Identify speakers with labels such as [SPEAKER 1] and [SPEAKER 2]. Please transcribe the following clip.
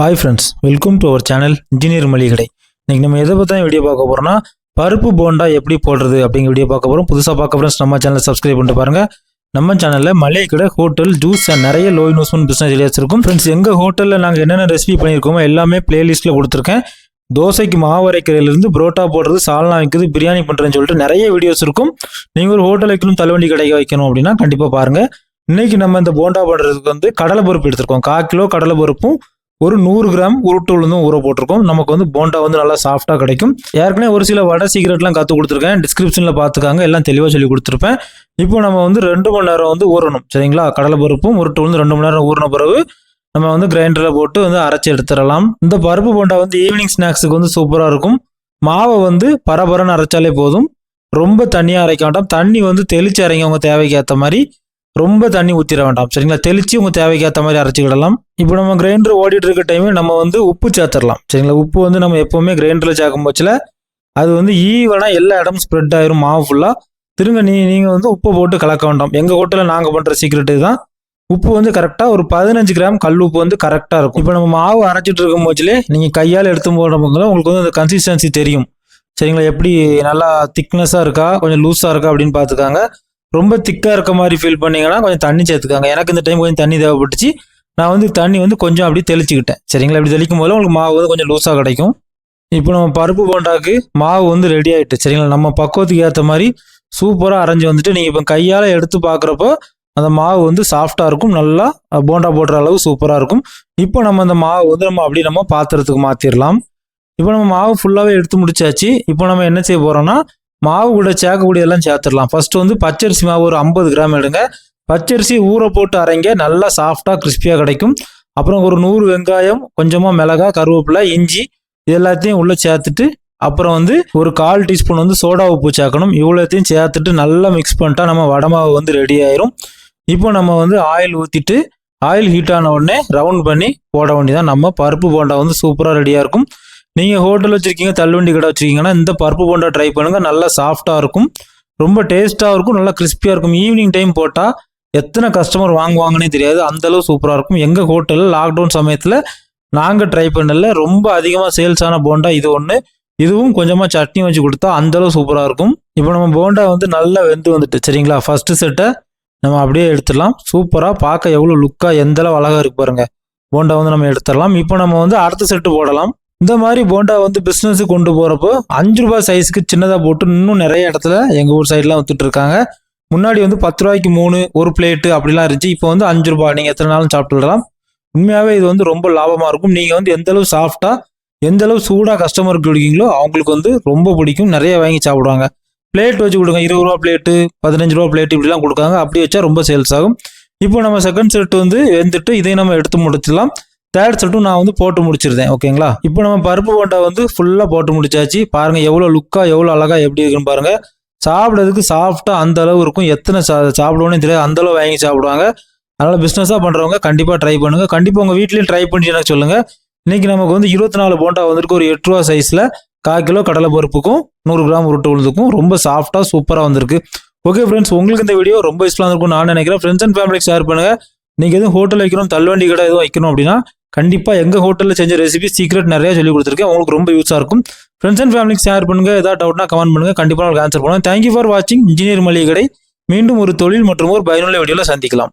[SPEAKER 1] Hi friends welcome to our channel engineer மளிகடை இன்னைக்கு நம்ம எதை பற்றி வீடியோ பார்க்க போகிறோம்னா பருப்பு போண்டா எப்படி போடுறது அப்படிங்கிற வீடியோ பார்க்க போகிறோம் புதுசாக பார்க்க ஃப்ரெண்ட்ஸ் நம்ம சேனலை சப்ஸ்கிரைப் பண்ணிட்டு பாருங்கள் நம்ம சேனலில் மளிகை கடை ஹோட்டல் ஜூஸ் அண்ட் நிறைய லோ இன்வெஸ்ட்மெண்ட் பிஸ்னஸ் ஐடியாஸ் இருக்கும். ஃப்ரெண்ட்ஸ் எங்கள் ஹோட்டலில் நாங்கள் என்னென்ன ரெசிபி பண்ணியிருக்கோமோ எல்லாமே பிளேலிஸ்ட்டில் கொடுத்துருக்கேன். தோசைக்கு மாவு அரைக்கிறதுலேருந்து புரோட்டா போடுறது சால்னா வைக்கிறது பிரியாணி பண்ணுறதுன்னு சொல்லிட்டு நிறைய வீடியோஸ் இருக்கும். நீங்கள் ஒரு ஹோட்டல் வைக்கணும் தள்ளுவண்டி கடைக்கு வைக்கணும் அப்படின்னா கண்டிப்பாக பாருங்கள் இன்னைக்கு நம்ம இந்த போண்டா போடுறதுக்கு வந்து கடலை பருப்பு எடுத்திருக்கோம். கால் கிலோ கடலை பருப்பும் ஒரு நூறு கிராம் உருட்டு உளுந்தும் ஊற போட்டிருக்கோம். நமக்கு வந்து போண்டா வந்து நல்லா சாஃப்டாக கிடைக்கும். ஏற்கனவே ஒரு சில வடை சீக்கிரட்லாம் கற்றுக் கொடுத்துருக்கேன். டிஸ்கிரிப்ஷனில் பார்த்துக்காங்க. எல்லாம் தெளிவாக சொல்லி கொடுத்துருப்பேன். இப்போ நம்ம வந்து ரெண்டு மணி நேரம் வந்து ஊறணும். சரிங்களா? கடலை பருப்பும் உருட்டு உளுந்து ரெண்டு மணி நேரம் ஊறின பிறகு நம்ம வந்து கிரைண்டரில் போட்டு வந்து அரைச்சி எடுத்துடலாம். இந்த பருப்பு போண்டா வந்து ஈவினிங் ஸ்நாக்ஸுக்கு வந்து சூப்பராக இருக்கும். மாவை வந்து பரபரன்னு அரைச்சாலே போதும். ரொம்ப தண்ணியாக அரைக்க வேண்டாம். தண்ணி வந்து தெளிச்சு அரைங்க. உங்கள் தேவைக்கு ஏற்ற மாதிரி. ரொம்ப தண்ணி ஊற்றிட வேண்டாம் சரிங்களா? தெளித்து உங்கள் தேவைக்கு ஏற்ற மாதிரி அரைச்சிக்கிடலாம் இப்போ நம்ம கிரைண்டர் ஓடிட்டு இருக்க டைமே நம்ம வந்து உப்பு சேர்த்துடலாம் சரிங்களா? உப்பு வந்து நம்ம எப்போவுமே கிரைண்டரில் சேர்க்கும் போச்சில் அது வந்து ஈவனாக எல்லா இடமும் ஸ்ப்ரெட் ஆயிரும் மாவு ஃபுல்லாக திரும்ப நீ நீங்கள் வந்து உப்பு போட்டு கலக்க வேண்டாம். எங்கள் ஹோட்டலில் நாங்கள் பண்ணுற சீக்ரெட் தான் உப்பு வந்து கரெக்டாக ஒரு பதினஞ்சு கிராம் கல் உப்பு வந்து கரெக்டாக இருக்கும். இப்போ நம்ம மாவு அரைச்சிட்டு இருக்கும் போச்சுலே நீங்கள் கையால் எடுத்து போடும்போது உங்களுக்கு வந்து அந்த கன்சிஸ்டன்சி தெரியும். சரிங்களா? எப்படி நல்லா திக்னஸாக இருக்கா? கொஞ்சம் லூஸாக இருக்கா? அப்படின்னு பார்த்துக்காங்க. ரொம்ப திக்காக இருக்க மாதிரி ஃபீல் பண்ணீங்கன்னா கொஞ்சம் தண்ணி சேர்த்துக்காங்க. எனக்கு இந்த டைம் கொஞ்சம் தண்ணி தேவைப்பட்டுச்சு. நான் வந்து தண்ணி வந்து கொஞ்சம் அப்படி தெளிச்சுக்கிட்டேன். சரிங்களா? அப்படி தெளிக்கும் போது உங்களுக்கு மாவு வந்து கொஞ்சம் லூஸாக கிடைக்கும். இப்போ நம்ம பருப்பு போண்டாக்கு மாவு வந்து ரெடி ஆகிட்டு சரிங்களா? நம்ம பக்குவத்துக்கு ஏற்ற மாதிரி சூப்பராக அரைஞ்சி வந்துட்டு நீங்கள் இப்போ கையால் எடுத்து பார்க்குறப்போ அந்த மாவு வந்து சாஃப்டாக இருக்கும். நல்லா போண்டா போடுற அளவு சூப்பராக இருக்கும். இப்போ நம்ம அந்த மாவு வந்து நம்ம அப்படி நம்ம பாத்திரத்துக்கு மாற்றிடலாம் இப்போ நம்ம மாவு ஃபுல்லாகவே எடுத்து முடிச்சாச்சு. இப்போ நம்ம என்ன செய்ய போகிறோம்னா மாவு கூட சேர்க்கக்கூடிய எல்லாம் சேர்த்துடலாம். ஃபர்ஸ்ட் வந்து பச்சரிசி மாவு ஒரு ஐம்பது கிராம் எடுங்க. பச்சரிசி ஊற போட்டு அரைங்க. நல்லா சாஃப்டாக கிறிஸ்பியாக கிடைக்கும். அப்புறம் ஒரு நூறு வெங்காயம் கொஞ்சமாக மிளகா கருவேப்பிலை இஞ்சி இது எல்லாத்தையும் உள்ளே சேர்த்துட்டு அப்புறம் வந்து ஒரு கால் டீஸ்பூன் வந்து சோடா உப்பு சேர்க்கணும். இவ்வளோத்தையும் சேர்த்துட்டு நல்லா மிக்ஸ் பண்ணிட்டா நம்ம வடை மாவு வந்து ரெடி ஆயிரும். இப்போ நம்ம வந்து ஆயில் ஊற்றிட்டு ஆயில் ஹீட் ஆன உடனே ரவுண்ட் பண்ணி போட வேண்டியதான் நம்ம பருப்பு போண்டா வந்து சூப்பராக ரெடியாக இருக்கும். நீங்கள் ஹோட்டல் வச்சுருக்கீங்க தள்ளுவண்டி கடை வச்சுருக்கீங்கன்னா இந்த பருப்பு போண்டா ட்ரை பண்ணுங்கள் நல்லா சாஃப்டாக இருக்கும். ரொம்ப டேஸ்ட்டாக இருக்கும் நல்லா கிறிஸ்பியாக இருக்கும். ஈவினிங் டைம் போட்டால் எத்தனை கஸ்டமர் வாங்குவாங்கன்னே தெரியாது. அந்த அளவு சூப்பராக இருக்கும். எங்கள் ஹோட்டலில் லாக்டவுன் சமயத்தில் நாங்கள் ட்ரை பண்ணல. ரொம்ப அதிகமாக சேல்ஸ் ஆன போண்டா இது ஒன்று இதுவும் கொஞ்சமாக சட்னி வச்சு கொடுத்தா அந்த அளவு சூப்பராக இருக்கும். இப்போ நம்ம போண்டா வந்து நல்லா வெந்து வந்துட்டு சரிங்களா? ஃபஸ்ட்டு செட்டை நம்ம அப்படியே எடுத்துடலாம். சூப்பராக பார்க்க எவ்வளோ லுக்காக எந்த அளவு அழகாக இருக்கு பாருங்க. போண்டா வந்து நம்ம எடுத்துடலாம். இப்போ நம்ம வந்து அடுத்த செட்டு போடலாம். இந்த மாதிரி போண்டா வந்து பிஸ்னஸ் கொண்டு போகிறப்போ அஞ்சு ரூபாய் சைஸ்க்கு சின்னதாக போட்டு இன்னும் நிறைய இடத்துல எங்கள் ஊர் சைட்லாம் வித்துட்டு இருக்காங்க. முன்னாடி வந்து பத்து ரூபாய்க்கு மூணு ஒரு பிளேட்டு அப்படிலாம் இருந்துச்சு. இப்போ வந்து அஞ்சு ரூபாய். நீங்கள் எத்தனை நாளும் சாப்பிட்டுலாம் உண்மையாகவே இது வந்து ரொம்ப லாபமாக இருக்கும். நீங்கள் வந்து எந்த அளவு சாஃப்டாக எந்த அளவு சூடாக கஸ்டமருக்கு கொடுக்கீங்களோ அவங்களுக்கு வந்து ரொம்ப பிடிக்கும். நிறைய வாங்கி சாப்பிடுவாங்க. பிளேட் வச்சு கொடுங்க. இருபது ரூபா பிளேட்டு பதினஞ்சு ரூபா பிளேட் இப்படிலாம் கொடுக்காங்க. அப்படி வச்சா ரொம்ப சேல்ஸ் ஆகும். இப்போ நம்ம செகண்ட் செட் வந்து வெந்துட்டு இதையும் நம்ம எடுத்து முடிச்சிடலாம். தேர்ட் செட்டும் நான் வந்து போட்டு முடிச்சிருந்தேன் ஓகேங்களா இப்போ நம்ம பருப்பு போண்டா வந்து ஃபுல்லாக போட்டு முடிச்சாச்சு. பாருங்கள் எவ்வளோ லுக்காக எவ்வளோ அழகா எப்படி இருக்குன்னு பாருங்கள் சாப்பிட்றதுக்கு சாப்பிட்டா அந்த அளவு இருக்கும். எத்தனை சா சாப்பிடுவோன்னு தெரியாது. அந்த அளவு வாங்கி சாப்பிடுவாங்க. அதனால் பிஸ்னஸாக பண்ணுறவங்க கண்டிப்பாக ட்ரை பண்ணுங்கள் கண்டிப்பாக உங்கள் வீட்லேயும் ட்ரை பண்ணி எனக்கு சொல்லுங்கள் இன்றைக்கி நமக்கு வந்து இருபத்தி நாலு போண்டா வந்திருக்கு. ஒரு எட்டு ரூபா சைஸில் கால் கிலோ கடலை பருப்புக்கும் நூறு கிராம் உருட்டு உளுந்துக்கும் ரொம்ப சாஃப்டாக சூப்பராக வந்திருக்கு. ஓகே ஃப்ரெண்ட்ஸ் உங்களுக்கு இந்த வீடியோ ரொம்ப யூஸ்ஃபுல்லாக இருக்கும் நான் நினைக்கிறேன். ஃப்ரெண்ட்ஸ் அண்ட் ஃபேமிலிக்கு ஷேர் பண்ணுங்க. நீங்கள் எதுவும் ஹோட்டல் வைக்கணும் தள்ளுவண்டி கடை எதுவும் வைக்கணும் அப்படின்னா கண்டிப்பாக எங்கள் ஹோட்டலில் செஞ்ச ரெசிபி சீக்ரெட் நிறையா சொல்லி கொடுத்துருக்கேன். உங்களுக்கு ரொம்ப யூஸாக இருக்கும். ஃப்ரெண்ட்ஸ் அண்ட் ஃபேமிலிக்கு ஷேர் பண்ணுங்கள் ஏதாவது டவுட்னா கமெண்ட் பண்ணுங்க. கண்டிப்பாக உங்களுக்கு ஆன்சர் பண்ணுவேன். தேங்க்யூ ஃபார் வாட்சிங் இன்ஜினியர் மளிகை கடை. மீண்டும் ஒரு தொழில் மற்றும் ஒரு பயனுள்ள வீடியோவில் சந்திக்கலாம்.